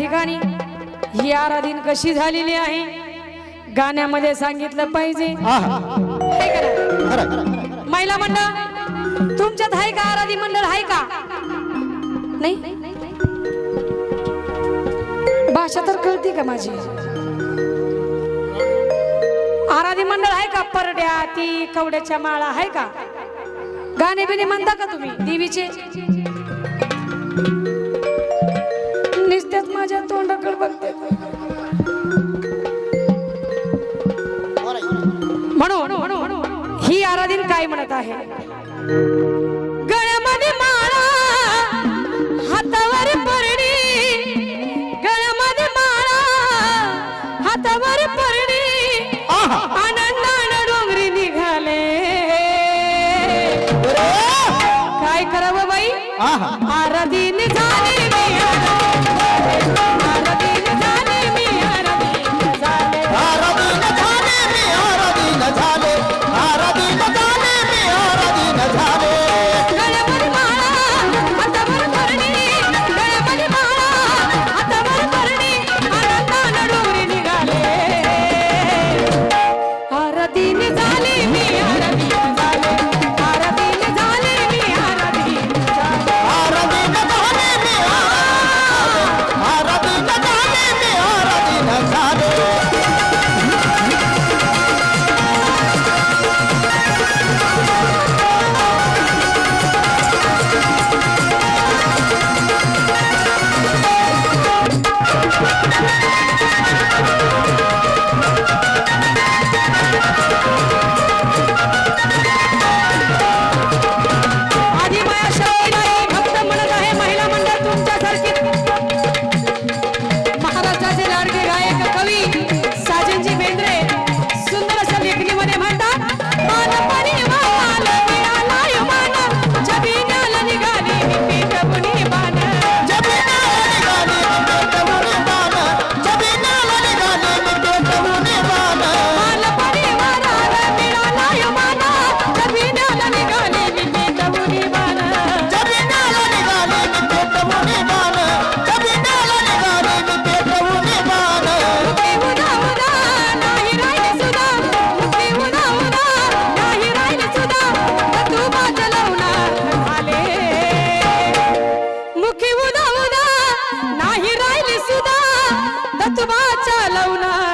ठिकाणी ही आराधीन कशी झालेली आहे? गाण्यामध्ये सांगितलं पाहिजे. महिला मंडळ तुमच्यात आहे का आराधी मंडळ? आहे का? नाही? भाषा तर कळते का माझी? आराधी मंडळ आहे का? परड्या ती कवड्याच्या माळा आहे का? गाणे बिणे म्हणता का तुम्ही देवीचे? आराधीन काय म्हणत आहे? गळ्यामध्ये माळा हातावर परडी गळ्यामध्ये माळा हातावर आनंदानं डोंगरी निघाले. काय करावं बाई? आराधीन झाले.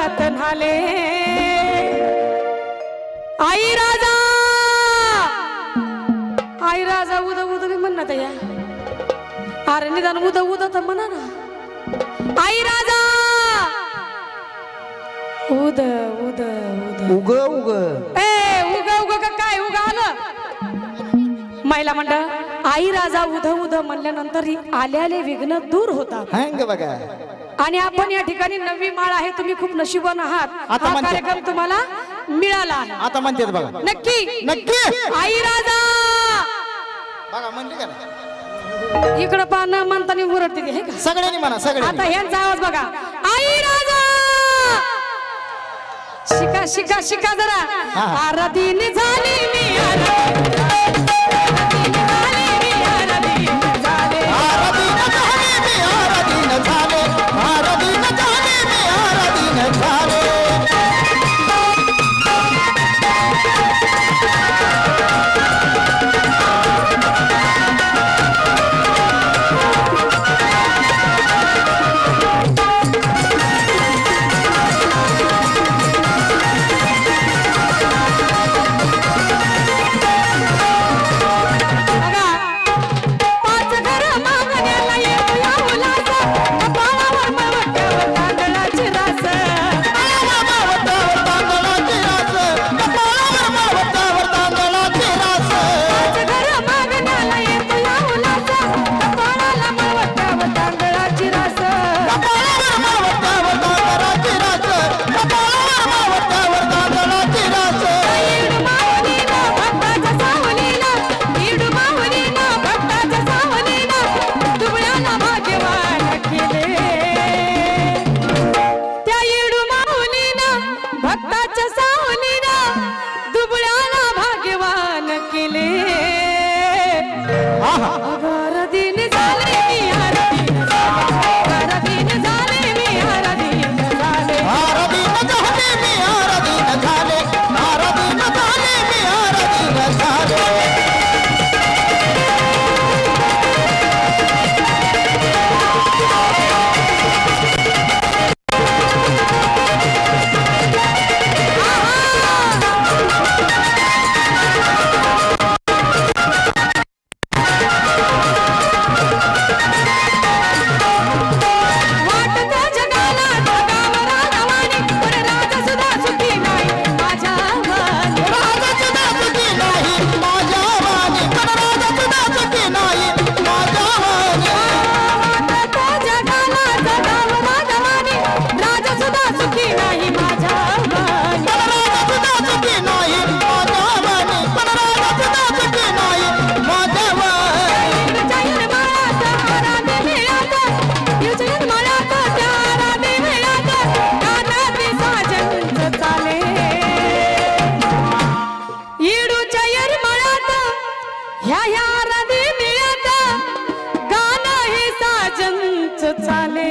लवनात झाले आई राजा! आई राजा उद उद मी म्हणत या. अरे निदान उद उद तर म्हणा ना. आई राजा! उद उद उद. उग उग. ए उग उग काय उग आलं? महिला मंडळ आई राजा उध उध म्हणल्यानंतर ही आले आले विघ्न दूर हँग बघा. आणि आपण या ठिकाणी नववी माळ आहे तुम्ही खूप नशिबान आहात. आता हा म्हणते. कार्यक्रम तुम्हाला मिळाला. आहे आता म्हणतात बघा. नक्की. नक्की. आई राजा! बघा म्हणली का नाही? इकडं पाहणं म्हणताना मुरडते ती, हे का? सगळ्यांनी म्हणा आता सगळ्यांनी ह्यांचा आवाज बघा. आई राजा! शिका शिका शिका जरा. हा. आरतीन झाली मी आरतीन गाणं हे साजनच चाले.